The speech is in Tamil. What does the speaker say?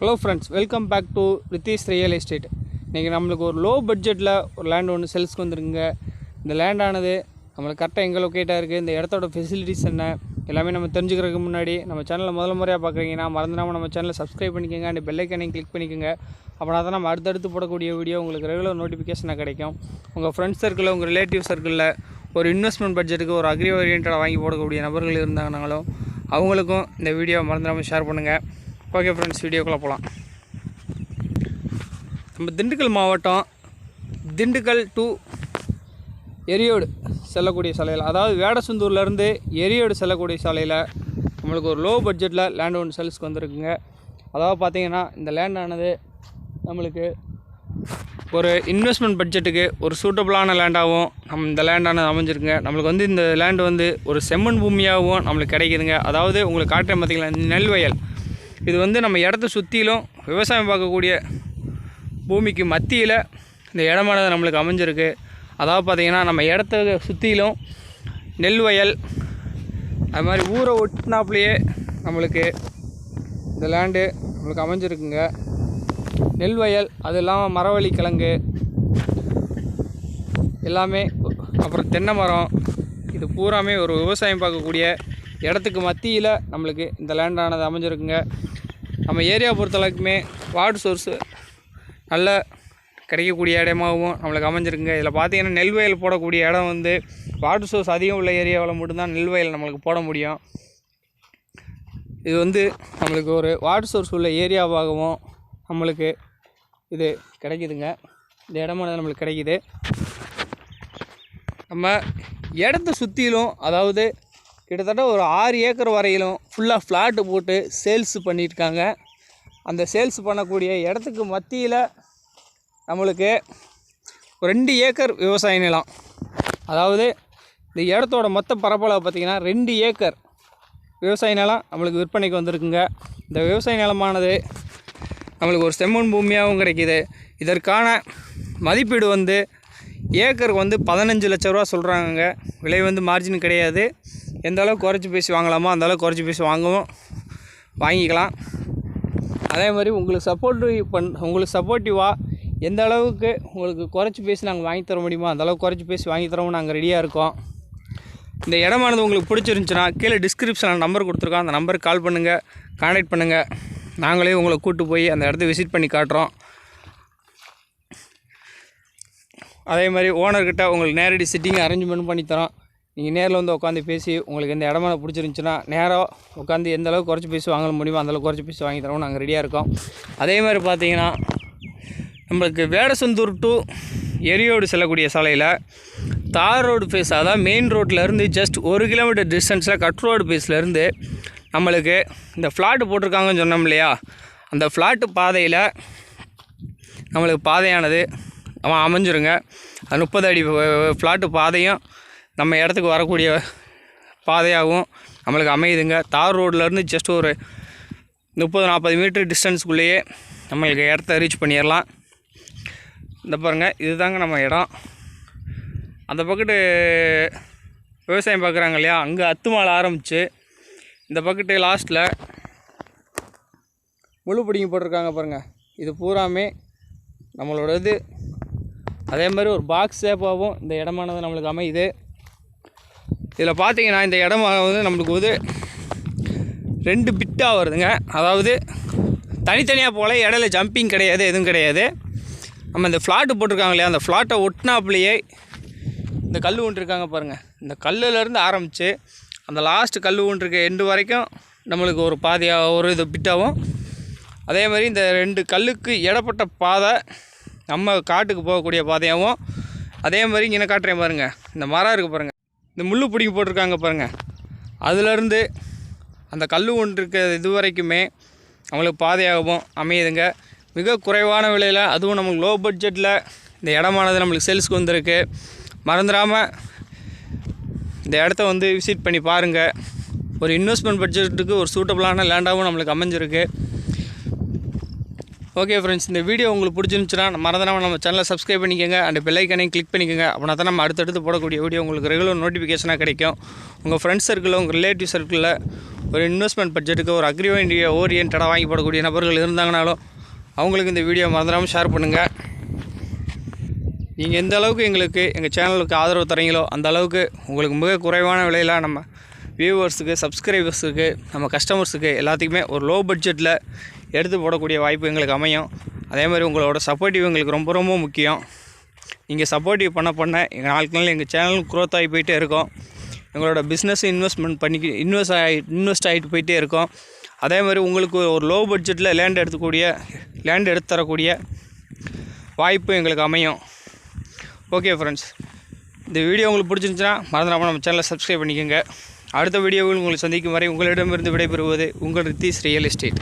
Hello friends welcome back to Ritheesh real estate இன்றைக்கி நம்மளுக்கு ஒரு லோ பட்ஜெட்டில் ஒரு லேண்ட் ஒன்று செல்ஸ்க்கு வந்துருங்க இந்த லேண்டானது நம்மளுக்கு கரெக்டாக எங்கே லொக்கேட்டாக இருக்குது இந்த இடத்தோட ஃபெசிலிட்டிஸ் என்ன எல்லாமே நம்ம தெரிஞ்சுக்கிறதுக்கு முன்னாடி நம்ம சேனலை முதல் முறையாக பார்க்குறீங்கன்னா மறந்துடாமல் நம்ம சேனலை சப்ஸ்கிரைப் பண்ணிக்கோங்க அண்ட் பெல்லைக்கனையும் கிளிக் பண்ணிக்கோங்க. அப்படின்னா தான் நம்ம அடுத்தடுத்து போடக்கூடிய வீடியோ உங்களுக்கு ரெகுலர் நோட்டிஃபிகேஷனாக கிடைக்கும். உங்கள் ஃப்ரெண்ட்ஸ் சர்க்கிளில் உங்கள் ரிலேட்டிவ் சர்க்கிளில் ஒரு இன்வெஸ்ட்மெண்ட் பட்ஜெட்டுக்கு ஒரு அக்ரி ஓரியன்டாக வாங்கி போடக்கூடிய நபர்கள் இருந்தாங்கனாலும் அவங்களுக்கும் இந்த வீடியோ மறந்துடாமல் ஷேர் பண்ணுங்கள் ஓகே ஃப்ரெண்ட்ஸ் வீடியோக்குள்ளே போகலாம் நம்ம திண்டுக்கல் மாவட்டம் திண்டுக்கல் டு எரியோடு செல்லக்கூடிய சாலையில் அதாவது வேடசந்தூர்லேருந்து எரியோடு செல்லக்கூடிய சாலையில் நம்மளுக்கு ஒரு லோ பட்ஜெட்டில் லேண்ட் ஒன்று சேல்ஸ்க்கு வந்திருக்குங்க. அதாவது பார்த்தீங்கன்னா இந்த லேண்டானது நம்மளுக்கு ஒரு இன்வெஸ்ட்மெண்ட் பட்ஜெட்டுக்கு ஒரு சூட்டபுளான லேண்டாகவும் நம்ம இந்த லேண்டானது அமைஞ்சிருக்குங்க. நம்மளுக்கு வந்து இந்த லேண்டு வந்து ஒரு செம்மண் பூமியாகவும் நம்மளுக்கு கிடைக்குதுங்க. அதாவது உங்களுக்கு காட்டுறேன் பார்த்தீங்களா இந்த நெல் வயல். இது வந்து நம்ம இடத்த சுற்றிலும் விவசாயம் பார்க்கக்கூடிய பூமிக்கு மத்தியில் இந்த இடமானது நம்மளுக்கு அமைஞ்சிருக்கு. அதாவது பார்த்திங்கன்னா நம்ம இடத்த சுற்றிலும் நெல் வயல் அது மாதிரி ஊரை ஒட்டினாப்புலையே நம்மளுக்கு இந்த லேண்டு நம்மளுக்கு அமைஞ்சிருக்குங்க. நெல் வயல் அது இல்லாமல் மரவள்ளி கிழங்கு எல்லாமே அப்புறம் தென்னை மரம். இது பூராமே ஒரு விவசாயம் பார்க்கக்கூடிய இடத்துக்கு மத்தியில் நம்மளுக்கு இந்த லேண்டானது அமைஞ்சிருக்குங்க. நம்ம ஏரியா பொறுத்தளவுக்குமே வாட்டர் சோர்ஸு நல்ல கிடைக்கக்கூடிய இடமாகவும் நம்மளுக்கு அமைஞ்சிருக்குங்க. இதில் பார்த்தீங்கன்னா நெல் வயல் போடக்கூடிய இடம் வந்து வாட்டர் சோர்ஸ் அதிகம் உள்ள ஏரியாவில் மட்டும்தான் நெல் வயல் நம்மளுக்கு போட முடியும். இது வந்து நம்மளுக்கு ஒரு வாட்டர் சோர்ஸ் உள்ள ஏரியாவாகவும் நம்மளுக்கு இது கிடைக்குதுங்க. இந்த இடமானது நம்மளுக்கு கிடைக்குது. நம்ம இடத்த சுற்றிலும் அதாவது கிட்டத்தட்ட ஒரு ஆறு ஏக்கர் வரையிலும் ஃபுல்லாக ஃப்ளாட்டு போட்டு சேல்ஸ் பண்ணியிருக்காங்க. அந்த சேல்ஸ் பண்ணக்கூடிய இடத்துக்கு மத்தியில் நம்மளுக்கு ஒரு ரெண்டு ஏக்கர் விவசாய நிலம். அதாவது இந்த இடத்தோட மொத்த பரப்பளவு பார்த்திங்கன்னா ரெண்டு ஏக்கர் விவசாய நிலம் நம்மளுக்கு விற்பனைக்கு வந்திருக்குங்க. இந்த விவசாய நிலமானது நம்மளுக்கு ஒரு செம்மண் பூமியாகவும் கிடைக்கிது. இதற்கான மதிப்பீடு வந்து ஏக்கருக்கு வந்து பதினஞ்சு லட்ச ரூபா சொல்கிறாங்க விலை வந்து மார்ஜின் கிடையாது. எந்த அளவுக்கு குறைச்சி பேசி வாங்கலாமோ அந்த அளவுக்கு குறைச்சி பேசி வாங்கவும். வாங்கிக்கலாம். அதே மாதிரி உங்களுக்கு சப்போர்ட்டிவ் பண் உங்களுக்கு சப்போர்ட்டிவாக எந்த அளவுக்கு உங்களுக்கு குறைச்சி பேசி நாங்கள் வாங்கி தர முடியுமோ அந்த அளவுக்கு குறைச்சி பேசி வாங்கி தரவும் நாங்கள் ரெடியாக இருக்கோம். இந்த இடமானது உங்களுக்கு பிடிச்சிருந்துச்சுன்னா கீழே டிஸ்கிரிப்ஷனில் நம்பர் கொடுத்துருக்கோம். அந்த நம்பருக்கு கால் பண்ணுங்கள் கான்டாக்ட் பண்ணுங்கள் நாங்களே உங்களை கூப்பிட்டு போய் அந்த இடத்த விசிட் பண்ணி காட்டுறோம். அதே மாதிரி ஓனர்கிட்ட உங்களுக்கு நேரடி சிட்டிங் அரேஞ்ச்மெண்ட் பண்ணி தரோம். நீங்கள் நேரில் வந்து உட்காந்து பேசி உங்களுக்கு எந்த இடமான பிடிச்சிருந்துச்சுன்னா நேராக உட்காந்து எந்த அளவுக்கு குறைச்சி பேசி வாங்க முடியுமோ அந்தளவுக்கு குறைச்சி பேசி வாங்கி தரோம் நாங்கள் ரெடியாக இருக்கோம். அதே மாதிரி பார்த்தீங்கன்னா நம்மளுக்கு வேடசந்தூர் டு எரியோடு செல்லக்கூடிய சாலையில் தார் ரோடு ஃபேஸ் அதாவது மெயின் ரோட்லேருந்து ஜஸ்ட் ஒரு கிலோமீட்டர் டிஸ்டன்ஸில் கட் ரோடு ஃபேஸ்லேருந்து நம்மளுக்கு இந்த ஃப்ளாட்டு போட்டிருக்காங்கன்னு சொன்னோம் இல்லையா? அந்த ஃப்ளாட்டு பாதையில் நம்மளுக்கு பாதையானது அமைஞ்சிருங்க. அது முப்பது அடி ஃப்ளாட்டு பாதையும் நம்ம இடத்துக்கு வரக்கூடிய பாதையாகவும் நம்மளுக்கு அமையுதுங்க. தார் ரோட்லேருந்து ஜஸ்ட் ஒரு முப்பது நாற்பது மீட்ரு டிஸ்டன்ஸுக்குள்ளேயே நம்மளுக்கு இடத்த ரீச் பண்ணிடலாம். இந்த பாருங்கள் இதுதாங்க நம்ம இடம். அந்த பக்கத்து விவசாயம் பார்க்குறாங்க இல்லையா அங்கே அத்துமாலை ஆரம்பித்து இந்த பக்கத்து லாஸ்ட்டில் முழு பிடிங்கி போட்டிருக்காங்க பாருங்கள் இது பூராமே நம்மளோட இது அதே மாதிரி ஒரு பாக்ஸ் ஷேப்பாகவும் இந்த இடமானது நம்மளுக்கு அமையுது. இதில் பார்த்தீங்கன்னா இந்த இடம் வந்து நம்மளுக்கு வந்து ரெண்டு பிட்டாக வருதுங்க. அதாவது தனித்தனியாக போல் இடையில ஜம்பிங் கிடையாது எதுவும் கிடையாது. நம்ம இந்த ஃப்ளாட்டு போட்டிருக்காங்க இல்லையா அந்த ஃப்ளாட்டை ஒட்டினாப்புலையே இந்த கல் ஒன்று இருக்காங்க பாருங்கள் இந்த கல்லுலேருந்து ஆரம்பித்து அந்த லாஸ்ட்டு கல் ஒன்று இருக்க எண்டு வரைக்கும் நம்மளுக்கு ஒரு பாதையாக ஒரு இது பிட்டாகவும் அதே மாதிரி இந்த ரெண்டு கல்லுக்கு இடப்பட்ட பாதை நம்ம காட்டுக்கு போகக்கூடிய பாதையாகவும் அதே மாதிரி இங்கே காட்டுறேன் பாருங்கள் இந்த மரம் இருக்குது பாருங்கள் இந்த முள்ளு பிடிங்கி போட்டிருக்காங்க பாருங்கள் அதுலேருந்து அந்த கல் ஒன்று இருக்கிற இது வரைக்குமே நம்மளுக்கு பாதையாகவும் அமையுதுங்க. மிக குறைவான விலையில் அதுவும் நமக்கு லோ பட்ஜெட்டில் இந்த இடமானது நம்மளுக்கு சேல்ஸுக்கு வந்திருக்கு. மறந்துடாமல் இந்த இடத்த வந்து விசிட் பண்ணி பாருங்கள் ஒரு இன்வெஸ்ட்மெண்ட் பட்ஜெட்டுக்கு ஒரு சூட்டபுளான லேண்டாகவும் நம்மளுக்கு அமைஞ்சிருக்கு. ஓகே ஃப்ரெண்ட்ஸ் இந்த வீடியோ உங்களுக்கு பிடிச்சிருந்துச்சுன்னா மறந்துடாமல் நம்ம சேனலை சப்ஸ்கிரைப் பண்ணிக்கோங்க. அண்ட் பெல்லைக்கனையும் கிளிக் பண்ணிக்கோங்க. அப்படின்னா தான் நம்ம அடுத்தடுத்து போடக்கூடிய வீடியோ உங்களுக்கு ரெகுலர் நோட்டிஃபிகேஷனாக கிடைக்கும். உங்கள் ஃப்ரெண்ட்ஸ் சர்க்கிளில் உங்கள் ரிலேட்டிவ் சர்க்கிளில் ஒரு இன்வெஸ்ட்மெண்ட் பட்ஜெட்டுக்கு ஒரு அக்ரிவெண்டிய ஓரியன்டாக வாங்கி போடக்கூடிய நபர்கள் இருந்தாங்கனாலும் அவங்களுக்கு இந்த வீடியோ மறந்துடாமல் ஷேர் பண்ணுங்கள் நீங்கள் எந்த அளவுக்கு எங்களுக்கு எங்கள் சேனலுக்கு ஆதரவு தரீங்களோ அந்த அளவுக்கு உங்களுக்கு மிக குறைவான விலையில் நம்ம வியூவர்ஸுக்கு சப்ஸ்கிரைபர்ஸுக்கு நம்ம கஸ்டமர்ஸுக்கு எல்லாத்துக்குமே ஒரு லோ பட்ஜெட்டில் எடுத்து போடக்கூடிய வாய்ப்பு எங்களுக்கு அமையும். அதே மாதிரி உங்களோட சப்போர்ட்டிவ் எங்களுக்கு ரொம்ப ரொம்ப முக்கியம். நீங்கள் சப்போர்ட்டிவ் பண்ண பண்ண எங்கள் நாளுக்கு நாள் எங்கள் சேனல் க்ரோத் ஆகி போயிட்டே இருக்கோம். எங்களோட பிஸ்னஸ் இன்வெஸ்ட்மெண்ட் பண்ணி இன்வெஸ்ட் ஆகி இன்வெஸ்ட் ஆகிட்டு போயிட்டே இருக்கோம். அதே மாதிரி உங்களுக்கு ஒரு லோ பட்ஜெட்டில் லேண்ட் எடுத்துக்கூடிய லேண்ட் எடுத்து தரக்கூடிய வாய்ப்பு எங்களுக்கு அமையும். ஓகே ஃப்ரெண்ட்ஸ் இந்த வீடியோ உங்களுக்கு பிடிச்சிருந்துச்சுன்னா மறந்துடாமல் நம்ம சேனலை சப்ஸ்கிரைப் பண்ணிக்கோங்க. அடுத்த வீடியோவில் உங்களை சந்திக்கும் வரை உங்களிடமிருந்து விடைபெறுவது உங்கள் ரித்தீஸ் ரியல் எஸ்டேட்.